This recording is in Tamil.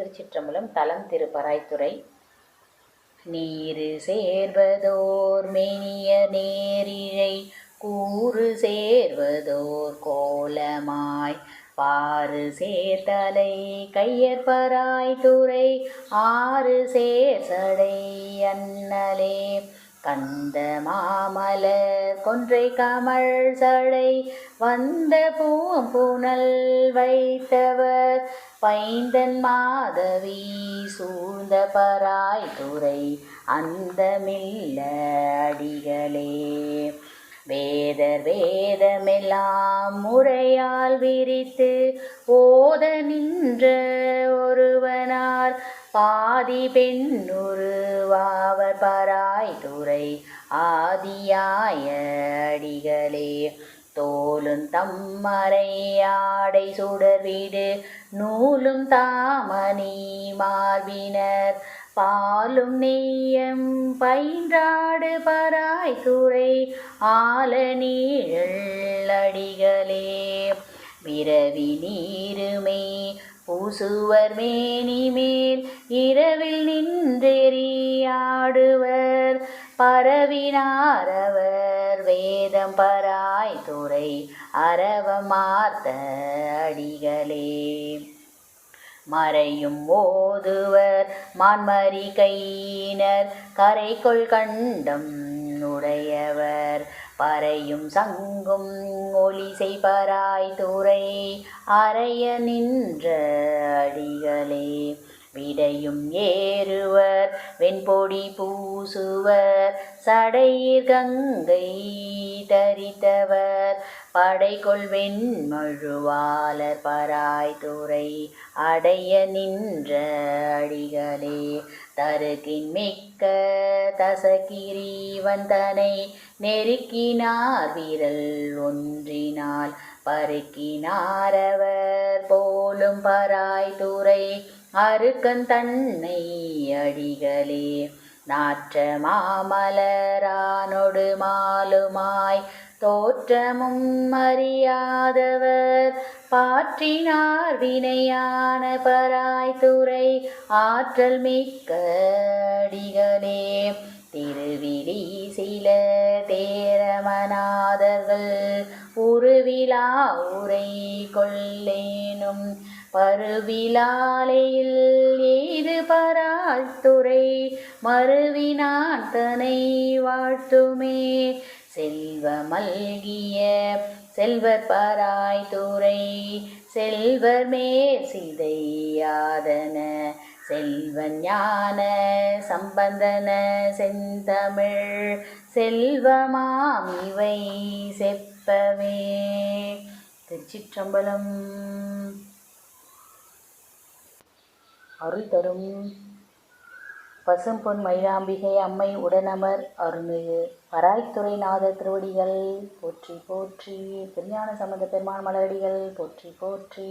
திருச்சிற்றம்பலம் தலம் திருப்பராய்த்துறை. நீரு சேர்வதோர் மெனிய நேரிழை கூறு சேர்வதோர் கோலமாய் பாரு சேர்த்தலை கையற்பராய்த்துறை ஆறு சேர்சடை அண்ணலே. கந்த மாமலர் கொன்றை கமழ் சடை வந்த பூம்புனல் வைத்தவர் பைந்தன் மாதவி சூழ்ந்த பராய் துறை அந்தமில்ல அடிகளே. வேதர் வேதமெல்லாம் முறையால் விரித்து ஓத நின்ற ஒருவனார் பாதி பெண்ணுருவாவர் பராய் துறை ஆதியாய அடிகளே. தோலும் தம்மரை ஆடை சுடர் வீடு நூலும் தாமணி மார்பினர். பாலும் நெய்யம் பயின்றாடு பராய் துறை ஆல நீழல் விரவி நீருமே பூசுவர் மேனி மேல் இரவில் நின்றெறியாடுவர் பரவினாரவர் வேதம் பராய் துறை அரவமார்த்த அடிகளே. மறையும் ஓதுவர் மான்மரி கையினர் கரைக்குள் கண்டம் உடையவர். பறையும் சங்கும் ஒலிசை பராய் துறை அறைய நின்ற அடிகளே. விடையும் ஏறுவர். வெண்பொடி பூசுவர். சடையீர் கங்கை தரித்தவர். படைகொள் வெண்மழுவாளர் பராய்துறை அடைய நின்ற அடிகளே. தருகின் மிக்க தசகிரீவன் தனை நெருக்கினார் விரல் ஒன்றினால். பருக்கினாரவர் போலும் பராய்துறை அருக்கன் தன்னை அடிகளே நாற்ற மாமலரானொடு மாலுமாய் தோற்றமும் அறியாதவர். பாற்றினார் வினையான பராய்த்துறை ஆற்றல் மிக்க அடிகளே. திருவிழி சில தேரமநாதர்கள் உருவிழா உரை கொள்ளேனும் பருவிலாலையில் ஏது பராத்துறை மறுவினான் தனை வாழ்த்துமே. செல்வ மல்கிய செல்வர் பராய் செல்வர் மேல் சிதையாதன செல்வ ஞான சம்பந்தன செந்தமிழ் செல்வமாம் இவை செப்பவே. திருச்சிற்றம்பலம். அருள் தரும் பசும்பொன் மயிலாம்பிகை அம்மை உடனமர் அருள்மிகு பராய்த்துறை நாத திருவடிகள் போற்றி போற்றி திருஞான சம்பந்த பெருமான் மலரடிகள் போற்றி போற்றி.